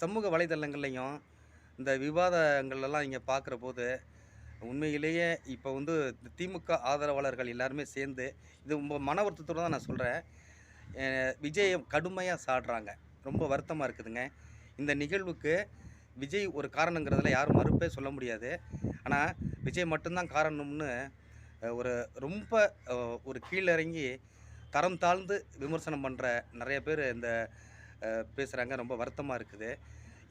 சமூக வலைதளங்கள்லையும் இந்த விவாதங்கள்லாம் இங்கே பார்க்குற போது உண்மையிலேயே இப்போ வந்து திமுக ஆதரவாளர்கள் எல்லாருமே சேர்ந்து இது ரொம்ப மன வருத்தத்தோடு தான் நான் சொல்கிறேன் விஜயம் கடுமையாக சாடுறாங்க. ரொம்ப வருத்தமாக இருக்குதுங்க. இந்த நிகழ்வுக்கு விஜய் ஒரு காரணங்கிறதுல யாரும் மறுப்பே சொல்ல முடியாது. ஆனால் விஜய் மட்டும்தான் காரணம்னு ஒரு ரொம்ப ஒரு கீழிறங்கி தரம் தாழ்ந்து விமர்சனம் பண்ணுற நிறைய பேர் இந்த பேசுகிறாங்க ரொம்ப வருத்தமாக இருக்குது.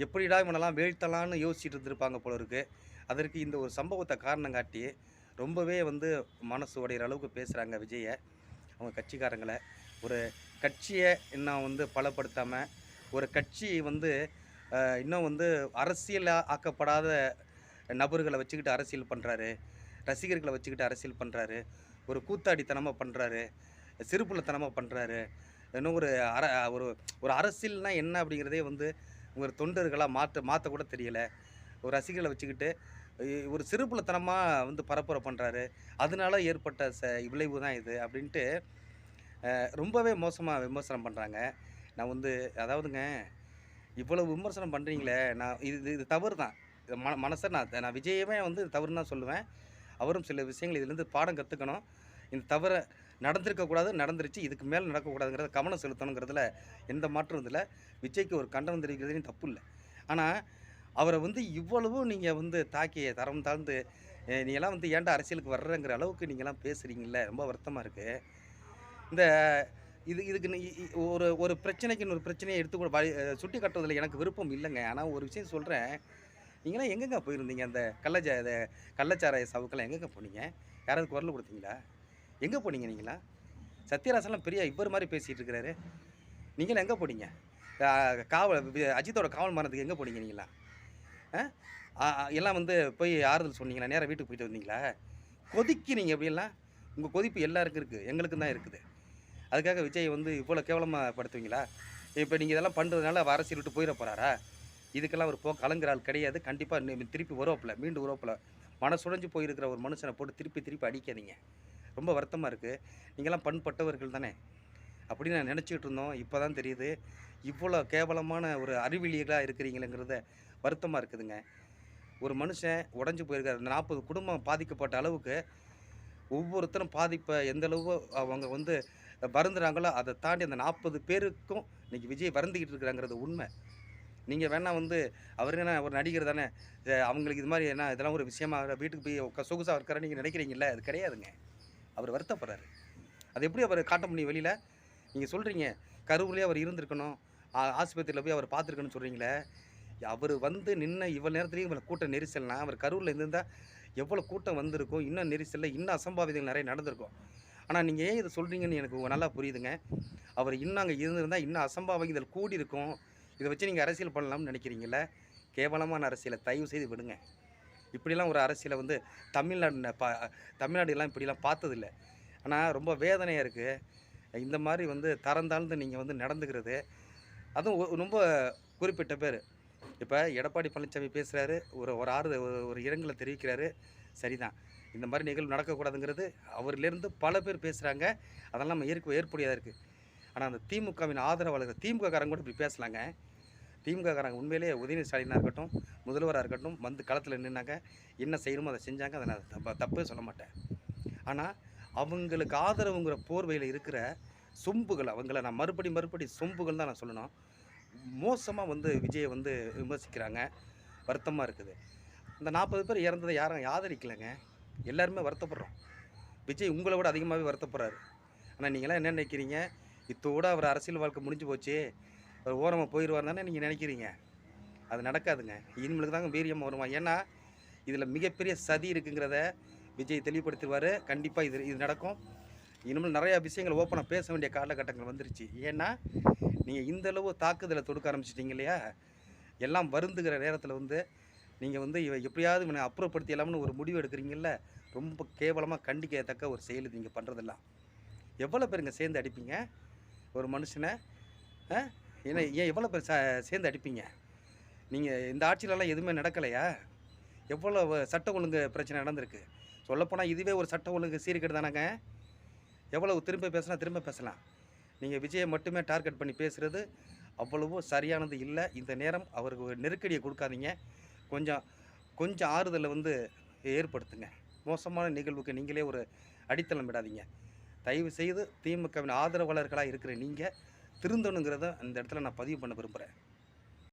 எப்படிடா இவனெல்லாம் வீழ்த்தலான்னு யோசிச்சுட்டு இருந்திருப்பாங்க போல இருக்குது அதற்கு இந்த ஒரு சம்பவத்தை காரணம் காட்டி ரொம்பவே வந்து மனசு உடையிற அளவுக்கு பேசுகிறாங்க விஜயை அவங்க கட்சிக்காரங்களை. ஒரு கட்சியை இன்னும் வந்து பலப்படுத்தாமல் ஒரு கட்சி வந்து இன்னும் வந்து அரசியல் ஆக்கப்படாத நபர்களை வச்சுக்கிட்டு அரசியல் பண்ணுறாரு ரசிகர்களை வச்சுக்கிட்டு அரசியல் பண்ணுறாரு ஒரு கூத்தாடித்தனமாக பண்ணுறாரு சிறுப்புள்ளத்தனமாக பண்ணுறாரு இன்னும் ஒரு அர ஒரு ஒரு அரசியல்னா என்ன அப்படிங்கிறதே வந்து ஒரு தொண்டர்களாக மாற்ற மாற்றக்கூட தெரியலை தெரியல. ஒரு ரசிகர்களை வச்சுக்கிட்டு ஒரு சிறுப்புள்ளத்தனமாக வந்து பரப்புரை பண்ணுறாரு அதனால ஏற்பட்ட ச விளைவு தான் இது அப்படின்ட்டு ரொம்பவே மோசமாக விமர்சனம் பண்ணுறாங்க நான் வந்து அதாவதுங்க இவ்வளவு விமர்சனம் பண்ணுறீங்களே நான் இது இது- தவறு தான். இது மன மனசை நான் நான் விஜயமே வந்து தவறுன்னு தான் சொல்லுவேன். அவரும் சில விஷயங்கள் இதுலேருந்து பாடம் கற்றுக்கணும் இந்த தவறை நடந்திருக்கக்கூடாது நடந்துருச்சு இதுக்கு மேலே நடக்கக்கூடாதுங்கிறத கவனம் செலுத்தணுங்கிறதுல எந்த மாற்றம் இதில் விஜய்க்கு ஒரு கண்டனம் தெரிவிக்கிறதுலையும் தப்பு இல்லை. ஆனால் அவரை வந்து இவ்வளவு நீங்கள் வந்து தாக்கி தரம் தாழ்ந்து நீங்களாம் வந்து ஏன்டா அரசியலுக்கு வர்றங்கிற அளவுக்கு நீங்களாம் பேசுகிறீங்களே ரொம்ப வருத்தமாக இருக்குது இந்த இது இதுக்கு ஒரு ஒரு பிரச்சனைக்கு இன்னொரு பிரச்சனையை எடுத்துக்கூட வழி சுட்டி காட்டுறதுல எனக்கு விருப்பம் இல்லைங்க. ஆனால் ஒரு விஷயம் சொல்கிறேன் நீங்களாம் எங்கெங்க போயிருந்தீங்க? அந்த கள்ளச்சா கள்ளச்சாராய சவுக்கெல்லாம் எங்கெங்க போனீங்க? யாராவது குரல் கொடுத்தீங்களா? எங்கே போனீங்க நீங்களா? சத்யராசெல்லாம் பெரிய இவர் மாதிரி பேசிகிட்டு இருக்கிறாரு நீங்களும் எங்கே போனீங்க? காவல் அஜித்தோட காவல் மரணத்துக்கு எங்கே போனீங்க நீங்களா? ஆ? எல்லாம் வந்து போய் ஆறுதல் சொன்னீங்களா? நேராக வீட்டுக்கு போயிட்டு வந்தீங்களா? கொதிக்கிறீங்க அப்படியெல்லாம் உங்கள் கொதிப்பு எல்லாருக்கும் இருக்குது எங்களுக்கும் தான் இருக்குது. அதுக்காக விஜய் வந்து இவ்வளோ கேவலமாக படுத்துவீங்களா? இப்போ நீங்கள் இதெல்லாம் பண்ணுறதுனால அவர் அரசியல் விட்டு போயிட போகிறாரா இதுக்கெல்லாம் ஒரு போ கலங்குற ஆள் கிடையாது. கண்டிப்பாக திருப்பி உறவப்பில் மீண்டும் உறவப்பில் மனசுடைஞ்சு போயிருக்கிற ஒரு மனுஷனை போட்டு திருப்பி திருப்பி அடிக்காதீங்க. ரொம்ப வருத்தமாக இருக்குது நீங்களாம் பண்பட்டவர்கள் தானே. அப்படின்னு நான் நினச்சிக்கிட்டு இருந்தோம். இப்போ தான் தெரியுது. இவ்வளோ கேவலமான ஒரு அறிவியலாக இருக்கிறீங்களேங்கிறத வருத்தமாக இருக்குதுங்க. ஒரு மனுஷன் உடஞ்சி போயிருக்காரு. அந்த நாற்பது குடும்பம் பாதிக்கப்பட்ட அளவுக்கு ஒவ்வொருத்தரும் பாதிப்பை எந்தளவு அவங்க வந்து வருந்துறாங்களோ அதை தாண்டி அந்த நாற்பது பேருக்கும் இன்றைக்கி விஜய் வருந்திக்கிட்டு இருக்கிறாங்கிறது உண்மை. நீங்கள் வேணால் வந்து அவர் என்ன ஒரு நடிகர் தானே. அவங்களுக்கு இது மாதிரி என்ன இதெல்லாம் ஒரு விஷயமா வீட்டுக்கு போய் சொகுசாக இருக்கிற நீங்கள் நினைக்கிறீங்களே அது கிடையாதுங்க. அவர் வருத்தப்படுறாரு. அது எப்படி அவர் காட்ட முடியும் வெளியில்? நீங்கள் சொல்கிறீங்க கரூர்லேயே அவர் இருந்திருக்கணும் ஆஸ்பத்திரியில் போய் அவர் பார்த்துருக்கணும்னு சொல்கிறீங்களே அவர் வந்து நின்ன இவ்வளோ நேரத்துலேயும் இவ்வளோ கூட்டம் நெரிசல்னா அவர் கரூரில் இருந்திருந்தால் எவ்வளோ கூட்டம் வந்திருக்கும் இன்னும் நெரிசலில் இன்னும் அசம்பாவிதங்கள் நிறைய நடந்திருக்கும். ஆனால் நீங்கள் ஏன் இதை சொல்கிறீங்கன்னு எனக்கு நல்லா புரியுதுங்க. அவர் இன்னும் அங்கே இருந்திருந்தால் இன்னும் அசம்பாவிதங்கள் கூடி இருக்கும் இதை வச்சு நீங்கள் அரசியல் பண்ணலாம்னு நினைக்கிறீங்களே கேவலமான அரசியலை தயவு செய்து விடுங்க. இப்படிலாம் ஒரு அரசியலை வந்து தமிழ்நாடு பா தமிழ்நாடுலாம் இப்படிலாம் பார்த்ததில்ல. ஆனால் ரொம்ப வேதனையாக இருக்குது இந்த மாதிரி வந்து தரந்தாழ்ந்து நீங்கள் வந்து நடந்துக்கிறது அதுவும் ஒ- ரொம்ப குறிப்பிட்ட பேர். இப்போ எடப்பாடி பழனிசாமி பேசுகிறாரு ஒரு ஒரு ஆறு ஒரு ஒரு இரங்கலை தெரிவிக்கிறாரு. சரிதான். இந்த மாதிரி நிகழ்வு நடக்கக்கூடாதுங்கிறது அவரிலேருந்து பல பேர் பேசுகிறாங்க அதெல்லாம் நம்ம ஏற்க ஏற்புடையதாக இருக்குது ஆனால் அந்த திமுகவின் ஆதரவாளர்கள் திமுக காரங்க கூட இப்படி பேசலாங்க. திமுககாரங்க உண்மையிலேயே உதயநிதி ஸ்டாலினாக இருக்கட்டும் முதல்வராக இருக்கட்டும் வந்து களத்தில் நின்னாங்க. என்ன செய்யணுமோ அதை செஞ்சாங்க. அதை நான் தப்ப தப்பே சொல்ல மாட்டேன். ஆனால் அவங்களுக்கு ஆதரவுங்கிற போர்வையில் இருக்கிற சொம்புகள் அவங்கள நான் மறுபடி மறுபடி சொம்புகள் தான் நான் சொல்லணும். மோசமாக வந்து விஜயை வந்து விமர்சிக்கிறாங்க. வருத்தமாக இருக்குது. இந்த நாற்பது பேர் இறந்ததை யாரும் ஆதரிக்கலைங்க. எல்லாருமே வருத்தப்படுறோம். விஜய் உங்களை விட அதிகமாகவே வருத்தப்படுறாரு. ஆனால் நீங்களாம் என்ன நினைக்கிறீங்க? இத்தோடு அவர் அரசியல் வாழ்க்கை முடிஞ்சு போச்சு. அவர் ஓரமாக போயிடுவார் தானே நீங்கள் நினைக்கிறீங்க? அது நடக்காதுங்க. இனிமேலுக்கு தாங்க வீரியம் வருவான் ஏன்னா இதில் மிகப்பெரிய சதி இருக்குங்கிறத விஜய் தெளிவுபடுத்துவார் கண்டிப்பாக இது இது நடக்கும். இனிமேல் நிறையா விஷயங்கள் ஓப்பனாக பேச வேண்டிய காலகட்டங்கள் வந்துருச்சு. ஏன்னா நீங்கள் இந்தளவு தாக்குதலை தொடுக்க ஆரம்பிச்சிட்டிங்க இல்லையா? எல்லாம் வருந்துகிற நேரத்தில் வந்து நீங்கள் வந்து இவ எப்படியாவது இவனை அப்புறப்படுத்திடலாம்னு ஒரு முடிவு எடுக்கிறீங்கல்ல? ரொம்ப கேவலமாக கண்டிக்கத்தக்க ஒரு செயல் நீங்கள் பண்ணுறதெல்லாம் எவ்வளோ பேருங்க சேர்ந்து அடிப்பீங்க? ஒரு மனுஷனை ஏன்னா ஏன் எவ்வளோ பேர் ச- சேர்ந்து அடிப்பீங்க? நீங்கள் இந்த ஆட்சியிலலாம் எதுவுமே நடக்கலையா? எவ்வளோ சட்ட ஒழுங்கு பிரச்சனை நடந்திருக்கு? சொல்லப்போனால் இதுவே ஒரு சட்ட ஒழுங்கு சீர்கேடு தானங்க? எவ்வளவு திரும்ப பேசினா திரும்ப பேசலாம். நீங்கள் விஜயை மட்டுமே டார்கெட் பண்ணி பேசுகிறது அவ்வளவோ சரியானது இல்லை. இந்த நேரம் அவருக்கு நெருக்கடியை கொடுக்காதீங்க. கொஞ்சம் கொஞ்சம் ஆறுதலை வந்து ஏற்படுத்துங்க. மோசமான நிகழ்வுக்கு நீங்களே ஒரு அடித்தளம் விடாதீங்க. தயவு செய்து திமுகவின் ஆதரவாளர்களாக இருக்கிற நீங்கள் திருந்தணுங்கிறத இந்த இடத்துல நான் பதிவு பண்ண விரும்புகிறேன்